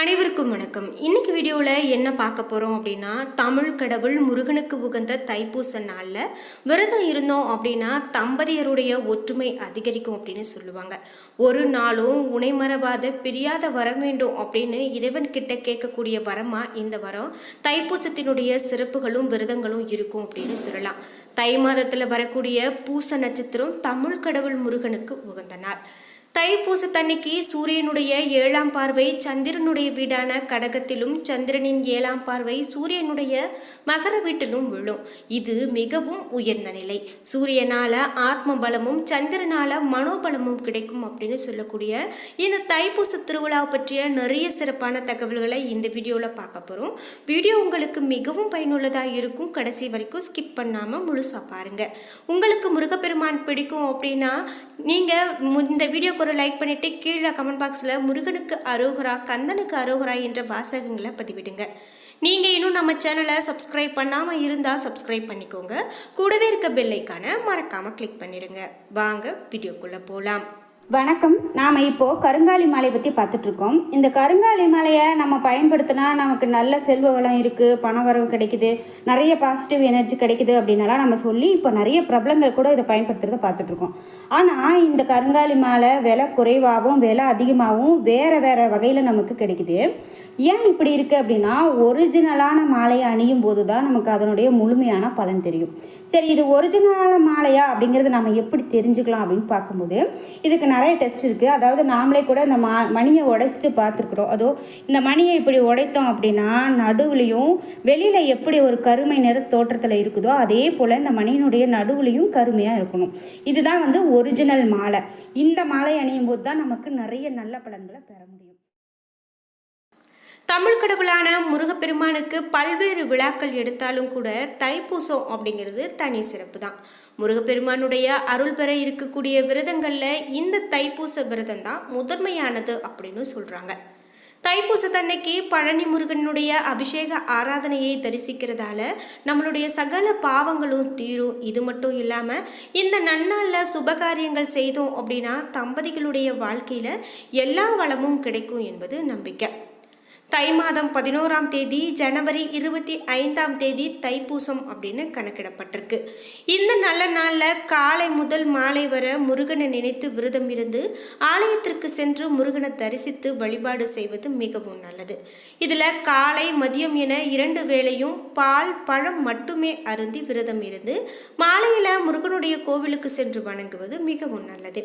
அனைவருக்கும் வணக்கம். இன்னைக்கு வீடியோவில் என்ன பார்க்க போகிறோம் அப்படின்னா தமிழ் கடவுள் முருகனுக்கு உகந்த தைப்பூச நாளில் விரதம் இருந்தோம் அப்படின்னா தம்பதியருடைய ஒற்றுமை அதிகரிக்கும் அப்படின்னு சொல்லுவாங்க. ஒரு நாளும் உனைமரபாத பிரியாத வரம் வேண்டும் அப்படின்னு இறைவன் கிட்ட கேட்கக்கூடிய வரமாக இந்த வரம்? தைப்பூசத்தினுடைய சிறப்புகளும் விரதங்களும் இருக்கும் அப்படின்னு சொல்லலாம். தை மாதத்தில் வரக்கூடிய பூச நட்சத்திரம் தமிழ் கடவுள் முருகனுக்கு உகந்த நாள். தைப்பூசத்தன்னைக்கு சூரியனுடைய ஏழாம் பார்வை சந்திரனுடைய வீடான கடகத்திலும் சந்திரனின் ஏழாம் பார்வை சூரியனுடைய மகர வீட்டிலும் விழும். இது மிகவும் உயர்ந்த நிலை. சூரியனால ஆத்ம பலமும் சந்திரனால மனோபலமும் கிடைக்கும் அப்படின்னு சொல்லக்கூடிய இந்த தைப்பூச திருவிழா பற்றிய நிறைய சிறப்பான தகவல்களை இந்த வீடியோவில் பார்க்க போகிறோம் வீடியோ உங்களுக்கு மிகவும் பயனுள்ளதாக இருக்கும். கடைசி வரைக்கும் ஸ்கிப் பண்ணாமல் முழுசாக பாருங்கள் உங்களுக்கு முருகப்பெருமான் பிடிக்கும் அப்படின்னா நீங்கள் இந்த வீடியோக்கு ஒரு லைக் பண்ணிவிட்டு கீழே கமெண்ட் பாக்ஸில் முருகனுக்கு அரோகரா கந்தனுக்கு அரோகரா என்ற வாசகங்களை பதிவிடுங்க. நீங்கள் இன்னும் நம்ம சேனலை சப்ஸ்கிரைப் பண்ணாமல் இருந்தால் சப்ஸ்கிரைப் பண்ணிக்கோங்க. கூடவே இருக்க பெல்லைக்கான மறக்காமல் கிளிக் பண்ணிடுங்க வாங்க வீடியோக்குள்ளே போகலாம் வணக்கம். நாம் இப்போது கருங்காலி மலை பற்றி பார்த்துட்ருக்கோம். இந்த கருங்காலி மலையை நம்ம பயன்படுத்தினா நமக்கு நல்ல செல்வ வளம் இருக்குது பண வரவு கிடைக்குது நிறைய பாசிட்டிவ் எனர்ஜி கிடைக்குது அப்படின்னலாம் நம்ம சொல்லி இப்போ நிறைய பிரபலங்கள் கூட இதை பயன்படுத்துறதை பார்த்துட்ருக்கோம். ஆனால் இந்த கருங்காலி மலை விலை குறைவாகவும் விலை அதிகமாகவும் வேறு வேறு வகையில் நமக்கு கிடைக்குது. ஏன் இப்படி இருக்குது அப்படின்னா ஒரிஜினலான மாலையை அணியும் போது தான் நமக்கு அதனுடைய முழுமையான பலன் தெரியும். சரி இது ஒரிஜினலான மாலையா அப்படிங்கிறது நம்ம எப்படி தெரிஞ்சுக்கலாம் அப்படின்னு பார்க்கும்போது இதுக்கு நிறைய டெஸ்ட் இருக்குது அதாவது நாமளே கூட இந்த மா மணியை உடைத்து பார்த்துருக்குறோம். அதோ இந்த மணியை இப்படி உடைத்தோம் அப்படின்னா நடுவுலையும் வெளியில் எப்படி ஒரு கருமை நிற தோற்றத்தில் இருக்குதோ அதே போல் இந்த மணியினுடைய நடுவுலையும் கருமையாக இருக்கணும். இதுதான் வந்து ஒரிஜினல் மாலை. இந்த மாலை அணியும் போது தான் நமக்கு நிறைய நல்ல பலன்களை பெற முடியும். தமிழ் கடவுளான முருகப்பெருமானுக்கு பல்வேறு விழாக்கள் எடுத்தாலும் கூட தைப்பூசம் அப்படிங்கிறது தனி சிறப்பு தான். முருகப்பெருமானுடைய அருள் பெற இருக்கக்கூடிய விரதங்களில் இந்த தைப்பூச விரதம் தான் முதன்மையானது அப்படின்னு சொல்கிறாங்க தைப்பூசத்தன்னைக்கு பழனி முருகனுடைய அபிஷேக ஆராதனையை தரிசிக்கிறதால நம்மளுடைய சகல பாவங்களும் தீரும். இது மட்டும் இல்லாமல் இந்த நன்னாளில் சுபகாரியங்கள் செய்தோம் அப்படின்னா தம்பதிகளுடைய வாழ்க்கையில் எல்லா வளமும் கிடைக்கும் என்பது நம்பிக்கை. தை மாதம் பதினோராம் தேதி ஜனவரி இருபத்தி ஐந்தாம் தேதி தைப்பூசம் அப்படின்னு கணக்கிடப்பட்டிருக்கு. இந்த நல்ல நாளில் காலை முதல் மாலை வர முருகனை நினைத்து விரதம் இருந்து ஆலயத்திற்கு சென்று முருகனை தரிசித்து வழிபாடு செய்வது மிகவும் நல்லது. இதில் காலை மதியம் என இரண்டு வேளையும் பால் பழம் மட்டுமே அருந்தி விரதம் இருந்து மாலையில் முருகனுடைய கோவிலுக்கு சென்று வணங்குவது மிகவும் நல்லது.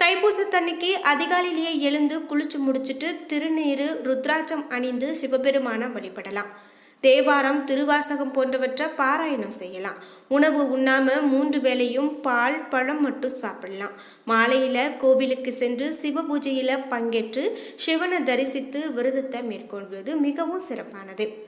தைப்பூசத்தன்னைக்கு அதிகாலையிலேயே எழுந்து குளிச்சு முடிச்சிட்டு திருநீரு ருத்ராட்சம் அணிந்து சிவபெருமானை வழிபடலாம். தேவாரம் திருவாசகம் போன்றவற்றை பாராயணம் செய்யலாம். உணவு உண்ணாம மூன்று வேளையும் பால் பழம் மட்டும் சாப்பிடலாம். மாலையில கோவிலுக்கு சென்று சிவ பூஜையில பங்கேற்று சிவனை தரிசித்து விரதத்தை மேற்கொள்வது மிகவும் சிறப்பானது.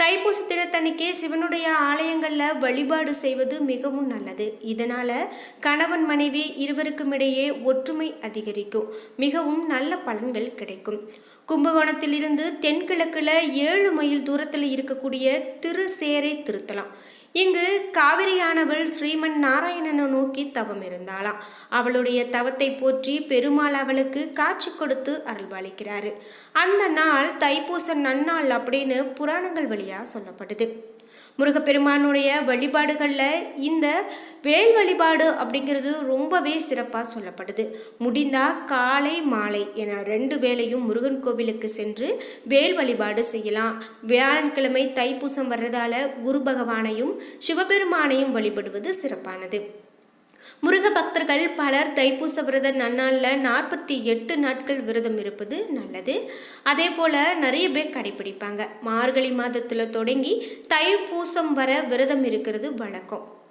தைப்பூச தினத்தன்னைக்கே சிவனுடைய ஆலயங்களில் வழிபாடு செய்வது மிகவும் நல்லது. இதனால் கணவன் மனைவி இருவருக்கும் இடையே ஒற்றுமை அதிகரிக்கும். மிகவும் நல்ல பலன்கள் கிடைக்கும். கும்பகோணத்திலிருந்து தென்கிழக்கில் ஏழு மைல் தூரத்தில் இருக்கக்கூடிய திருசேரை திருத்தலம். இங்கு காவிரியானவள் ஸ்ரீமன் நாராயணனை நோக்கி தவம் இருந்தாளாம் அவளுடைய தவத்தை போற்றி பெருமாள் அவளுக்கு காட்சி கொடுத்து அருள்பாலிக்கிறாரு. அந்த நாள் தைப்பூச நன்னாள் அப்படின்னு புராணங்கள் வழியாக சொல்லப்படுது முருகப்பெருமானுடைய வழிபாடுகளில் இந்த வேல் வழிபாடு அப்படிங்கிறது ரொம்பவே சிறப்பாக சொல்லப்படுது. முடிந்தால் காலை மாலை என ரெண்டு வேளையும் முருகன் கோவிலுக்கு சென்று வேல் வழிபாடு செய்யலாம். வியாழக்கிழமை தைப்பூசம் வர்றதால குரு பகவானையும் சிவபெருமானையும் வழிபடுவது சிறப்பானது. முருக பக்தர்கள் பலர் தைப்பூச விரத நன்னாளில் நாற்பத்தி எட்டு நாட்கள் விரதம் இருப்பது நல்லது. அதே போல் நிறைய பேர் கடைபிடிப்பாங்க. மார்கழி மாதத்தில் தொடங்கி தைப்பூசம் வர விரதம் இருக்கிறது வழக்கம்.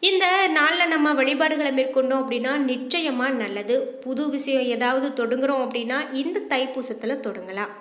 இந்த நாளில் நம்ம வழிபாடுகளை மேற்கொண்டோம் அப்படின்னா நிச்சயமாக நல்லது. புது விஷயம் ஏதாவது தொடங்குகிறோம் அப்படின்னா இந்த தைப்பூசத்தில் தொடங்கலாம்.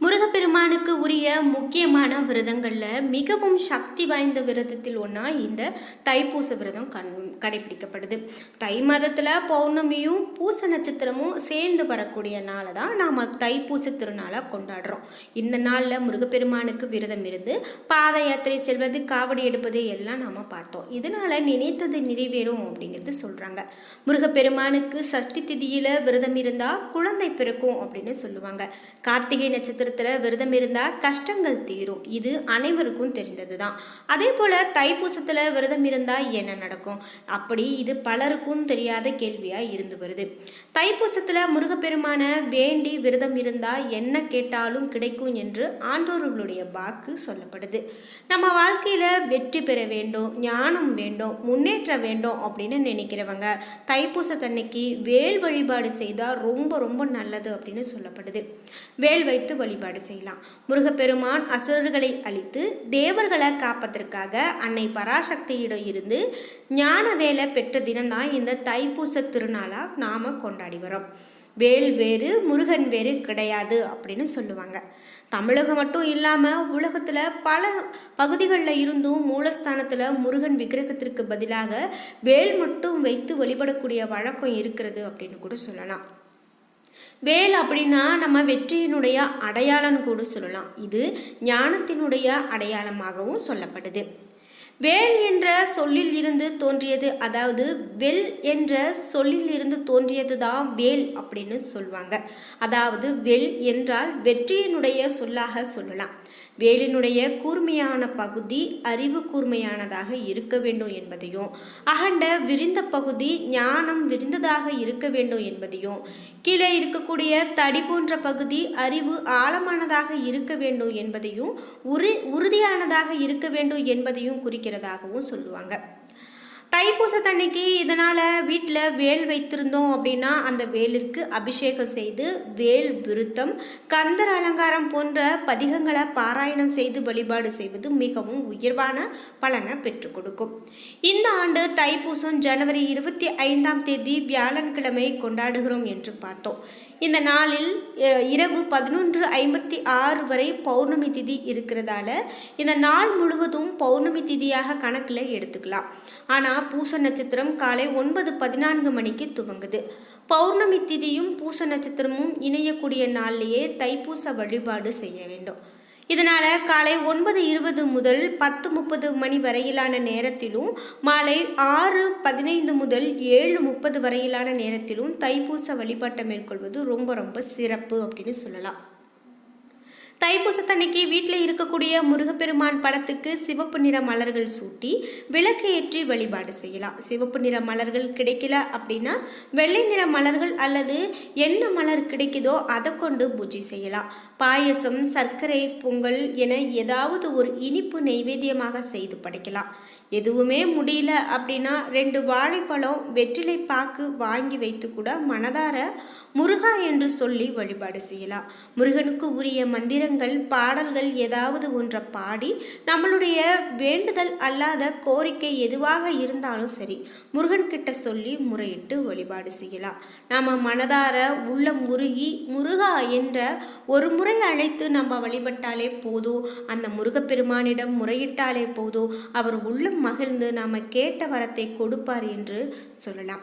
முருகப்பெருமானுக்கு உரிய முக்கியமான விரதங்களில் மிகவும் சக்தி வாய்ந்த விரதத்தில் ஒன்றா இந்த தைப்பூச விரதம் கண் கடைபிடிக்கப்படுது. தை மாதத்தில் பௌர்ணமியும் பூச நட்சத்திரமும் சேர்ந்து வரக்கூடிய நாளை தான் நாம் தைப்பூச திருநாளாக கொண்டாடுறோம். இந்த நாளில் முருகப்பெருமானுக்கு விரதம் இருந்து பாத யாத்திரை செல்வது காவடி எடுப்பது எல்லாம் நாம் பார்த்தோம். இதனால் நினைத்தது நிறைவேறும் அப்படிங்கிறது சொல்கிறாங்க முருகப்பெருமானுக்கு சஷ்டி திதியில் விரதம் இருந்தால் குழந்தை பிறக்கும் அப்படின்னு சொல்லுவாங்க. கார்த்திகை நட்சத்திரம் நட்சத்திரத்தில் விரதம் இருந்தால் கஷ்டங்கள் தீரும். இது அனைவருக்கும் தெரிந்தது தான் அதே போல் தைப்பூசத்தில் விரதம் இருந்தால் என்ன நடக்கும்? அப்படி இது பலருக்கும் தெரியாத கேள்வியாக இருந்து வருது. தைப்பூசத்தில் முருகப்பெருமான வேண்டி விரதம் இருந்தால் என்ன கேட்டாலும் கிடைக்கும் என்று ஆண்டோர்களுடைய வாக்கு சொல்லப்படுது. நம்ம வாழ்க்கையில் வெற்றி பெற வேண்டும் ஞானம் வேண்டும் முன்னேற்றம் வேண்டும் அப்படின்னு நினைக்கிறவங்க தைப்பூசத்தன்னைக்கு வேல் வழிபாடு செய்தால் ரொம்ப ரொம்ப நல்லது அப்படின்னு சொல்லப்படுது. வேல் வைத்து வழி வழிபாடு செய்யலாம். முருகப்பெருமான் அசுரர்களை அழித்து தேவர்களை காப்பதற்காக அன்னை பராசக்தியிடம் இருந்து ஞான வேலை பெற்ற தினம்தான் இந்த தைப்பூச திருநாளாக நாம் கொண்டாடி வரோம் வேல் வேறு முருகன் வேறு கிடையாது அப்படின்னு சொல்லுவாங்க. தமிழகம் மட்டும் இல்லாமல் உலகத்தில் பல பகுதிகளில் இருந்தும் மூலஸ்தானத்தில் முருகன் விக்கிரகத்திற்கு பதிலாக வேல் மட்டும் வைத்து வழிபடக்கூடிய வழக்கம் இருக்கிறது அப்படின்னு கூட சொல்லலாம். வேல் அப்படின்னா நம்ம வெற்றியினுடைய அடையாளம்னு கூட சொல்லலாம். இது ஞானத்தினுடைய அடையாளமாகவும் சொல்லப்படுது. வேல் என்ற சொல்லில் இருந்து தோன்றியது அதாவது வெல் என்ற சொல்லில் இருந்து தோன்றியது தான் வேல் அப்படின்னு சொல்லுவாங்க அதாவது வெல் என்றால் வெற்றியினுடைய சொல்லாக சொல்லலாம். வேலினுடைய கூர்மையான பகுதி அறிவு கூர்மையானதாக இருக்க வேண்டும் என்பதையும் அகண்ட விரிந்த பகுதி ஞானம் விரிந்ததாக இருக்க வேண்டும் என்பதையும் கீழே இருக்கக்கூடிய தடி போன்ற பகுதி அறிவு ஆழமானதாக இருக்க வேண்டும் என்பதையும் உறு உறுதியானதாக இருக்க வேண்டும் என்பதையும் குறிக்கிறதாகவும் சொல்லுவாங்க. தைப்பூசத்தன்னைக்கு இதனால் வீட்டில் வேல் வைத்திருந்தோம் அப்படின்னா அந்த வேலிற்கு அபிஷேகம் செய்து வேல் விருத்தம் கந்தர் அலங்காரம் போன்ற பதிகங்களை பாராயணம் செய்து வழிபாடு செய்வது மிகவும் உயர்வான பலனை பெற்றுக் கொடுக்கும். இந்த ஆண்டு தைப்பூசம் ஜனவரி இருபத்தி ஐந்தாம் தேதி வியாழன்கிழமை கொண்டாடுகிறோம் என்று பார்த்தோம். இந்த நாளில் இரவு பதினொன்று ஐம்பத்தி ஆறு வரை பௌர்ணமி திதி இருக்கிறதால இந்த நாள் முழுவதும் பௌர்ணமி திதியாக கணக்கில் எடுத்துக்கலாம். ஆனால் பூச நட்சத்திரம் காலை ஒன்பது பதினான்கு மணிக்கு துவங்குது. பௌர்ணமி திதியும் பூச நட்சத்திரமும் இணையக்கூடிய நாள்லேயே தைப்பூச வழிபாடு செய்ய வேண்டும். இதனால் காலை ஒன்பது இருபது முதல் பத்து முப்பது மணி வரையிலான நேரத்திலும் மாலை ஆறு பதினைந்து முதல் ஏழு முப்பது வரையிலான நேரத்திலும் தைப்பூச வழிபாட்டை மேற்கொள்வது ரொம்ப ரொம்ப சிறப்பு அப்படின்னு சொல்லலாம். தைப்பூசத்தன்னைக்கு வீட்டில் இருக்கக்கூடிய முருகப்பெருமான் படத்துக்கு சிவப்பு நிற மலர்கள் சூட்டி விளக்கு ஏற்றி வழிபாடு செய்யலாம். சிவப்பு நிற மலர்கள் கிடைக்கல அப்படின்னா வெள்ளை நிற மலர்கள் அல்லது என்ன மலர் கிடைக்குதோ அதை கொண்டு பூஜை செய்யலாம். பாயசம் சர்க்கரை பொங்கல் என ஏதாவது ஒரு இனிப்பு நைவேத்தியமாக செய்து படைக்கலாம். எதுவுமே முடியல அப்படின்னா ரெண்டு வாழைப்பழம் வெற்றிலை பாக்கு வாங்கி வைத்து கூட மனதார முருகா என்று சொல்லி வழிபாடு செய்யலாம். முருகனுக்கு உரிய மந்திரங்கள் பாடல்கள் ஏதாவது ஒன்றை பாடி நம்மளுடைய வேண்டுதல் அல்லாத கோரிக்கை எதுவாக இருந்தாலும் சரி முருகன்கிட்ட சொல்லி முறையிட்டு வழிபாடு செய்யலாம். நாம் மனதார உள்ளம் உருகி முருகா என்ற ஒரு முறை அழைத்து நம்ம வழிபட்டாலே போதும். அந்த முருகப்பெருமானிடம் முறையிட்டாலே போதும். அவர் உள்ளம் மகிழ்ந்து நாம் கேட்ட வரத்தை கொடுப்பார் என்று சொல்லலாம்.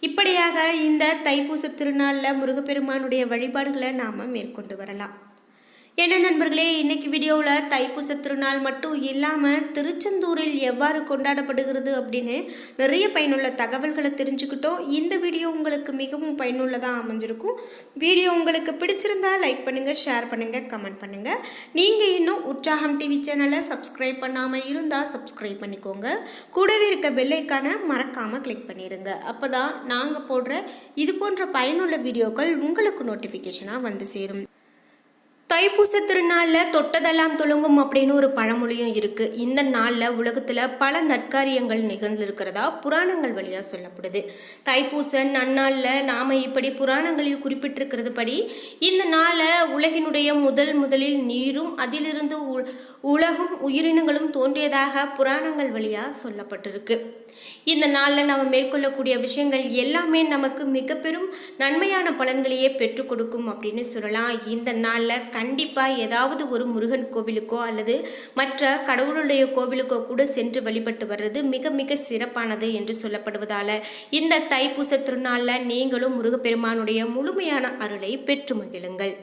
இப்படியாக இந்த தைப்பூச திருநாளில் முருகப்பெருமானுடைய வழிபாடுகளை நாம் மேற்கொண்டு வரலாம். என்ன நண்பர்களே இன்றைக்கி வீடியோவில் தைப்பூச திருநாள் மட்டும் இல்லாமல் திருச்செந்தூரில் எவ்வாறு கொண்டாடப்படுகிறது அப்படின்னு நிறைய பயனுள்ள தகவல்களை தெரிஞ்சுக்கிட்டோம். இந்த வீடியோ உங்களுக்கு மிகவும் பயனுள்ளதாக அமைஞ்சிருக்கும். வீடியோ உங்களுக்கு பிடிச்சிருந்தா லைக் பண்ணுங்கள் ஷேர் பண்ணுங்கள் கமெண்ட் பண்ணுங்கள் நீங்கள் இன்னும் உற்சாகம் டிவி சேனலை சப்ஸ்கிரைப் பண்ணாமல் இருந்தால் சப்ஸ்கிரைப் பண்ணிக்கோங்க. கூடவே இருக்க பெல்லைக்கான மறக்காமல் கிளிக் பண்ணிடுங்க அப்போ தான் நாங்கள் போடுற இது போன்ற பயனுள்ள வீடியோக்கள் உங்களுக்கு நோட்டிஃபிகேஷனாக வந்து சேரும். தைப்பூச திருநாளில் தொட்டதெல்லாம் துளங்கும் அப்படின்னு ஒரு பழமொழியும் இருக்குது இந்த நாளில் உலகத்தில் பல நற்காரியங்கள் நிகழ்ந்திருக்கிறதா புராணங்கள் வழியாக சொல்லப்படுது. தைப்பூச நன்னாளில் நாம் இப்படி புராணங்களில் குறிப்பிட்டிருக்கிறது படி இந்த நாளை உலகினுடைய முதல் முதலில் நீரும் அதிலிருந்து உ- உலகும் உயிரினங்களும் தோன்றியதாக புராணங்கள் வழியாக சொல்லப்பட்டிருக்கு. இந்த நாளில் நாம் மேற்கொள்ளக்கூடிய விஷயங்கள் எல்லாமே நமக்கு மிக பெரும் நன்மையான பலன்களையே பெற்றுக் கொடுக்கும் அப்படின்னு சொல்லலாம். இந்த நாளில் கண்டிப்பாக ஏதாவது ஒரு முருகன் கோவிலுக்கோ அல்லது மற்ற கடவுளுடைய கோவிலுக்கோ கூட சென்று வழிபட்டு வர்றது மிக மிக சிறப்பானது என்று சொல்லப்படுவதால் இந்த தைப்பூச திருநாளில் நீங்களும் முருகப்பெருமானுடைய முழுமையான அருளை பெற்று மகிழுங்கள்.